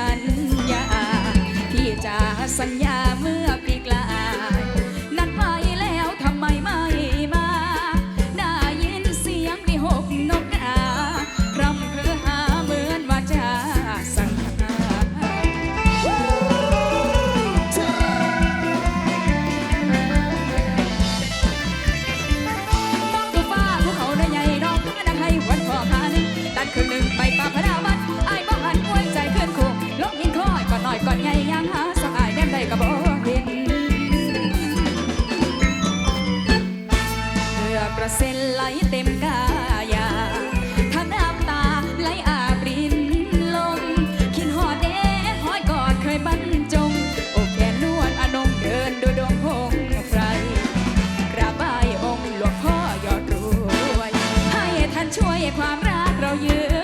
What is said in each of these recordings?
สัญญาพี่จะสัญญา เส้นไหลเต็มกายาทั้งน้ำตาไหลอาบรินลมขินหอดเด้หอยกอดเคยบรรจงโอกแกนวดอนงเดินดูดงพงไพรกระบายองหลวงพ่อยอดรวย ให้ท่านช่วยความรักเรายืน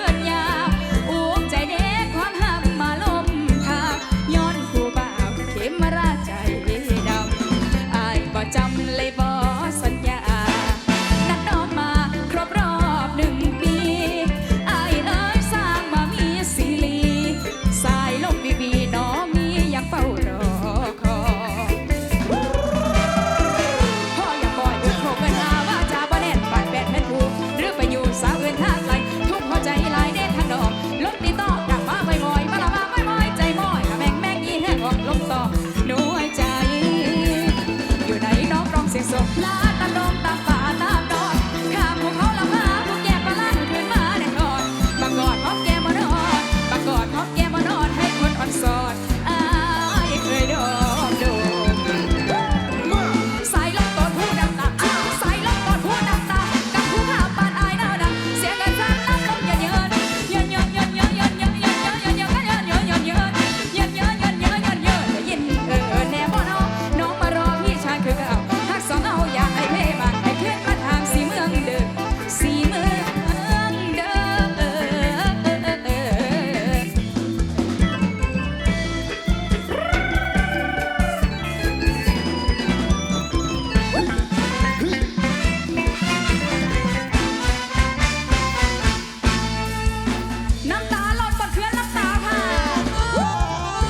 not